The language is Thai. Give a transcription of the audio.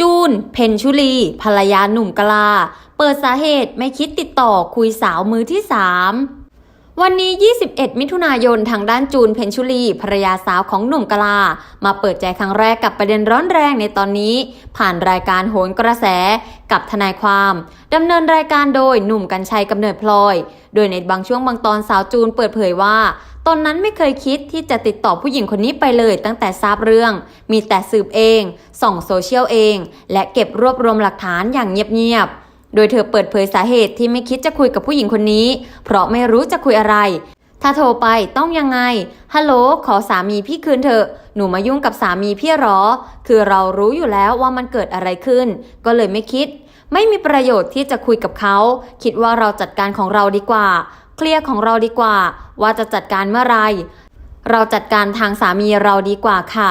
จูน เพนชุลี ภรรยาหนุ่มกลา เปิดสาเหตุไม่คิดติดต่อคุยสาวมือที่3วันนี้ 21 มิถุนายน ทางด้านจูน เพนชุลี ภรรยาสาวของหนุ่มกลา มาเปิดใจครั้งแรกกับประเด็นร้อนแรงในตอนนี้ ผ่านรายการโหนกระแส กับทนายความดำเนินรายการโดยหนุ่มกัญชัยกำเนิดพลอย โดยในบางช่วงบางตอนสาวจูนเปิดเผยว่า ตอนนั้นไม่เคยคิดที่จะติดต่อผู้หญิงคนนี้ไปเลยตั้งแต่ทราบเรื่อง มีแต่สืบเอง ส่องโซเชียลเอง และเก็บรวบรวมหลักฐานอย่างเงียบๆโดยเธอเปิดเผยสาเหตุที่ไม่คิดจะคุยกับผู้หญิงคนนี้ เพราะไม่รู้จะคุยอะไร ถ้าโทรไปต้องยังไง ฮัลโหล ขอสามีพี่คืนเถอะ หนูมายุ่งกับสามีพี่หรอ คือเรารู้อยู่แล้วว่ามันเกิดอะไรขึ้น ก็เลยไม่คิด ไม่มีประโยชน์ที่จะคุยกับเขา คิดว่าเราจัดการของเราดีกว่า เคลียร์ของเราดีกว่า ว่าจะจัดการเมื่อไร เราจัดการทางสามีเราดีกว่าค่ะ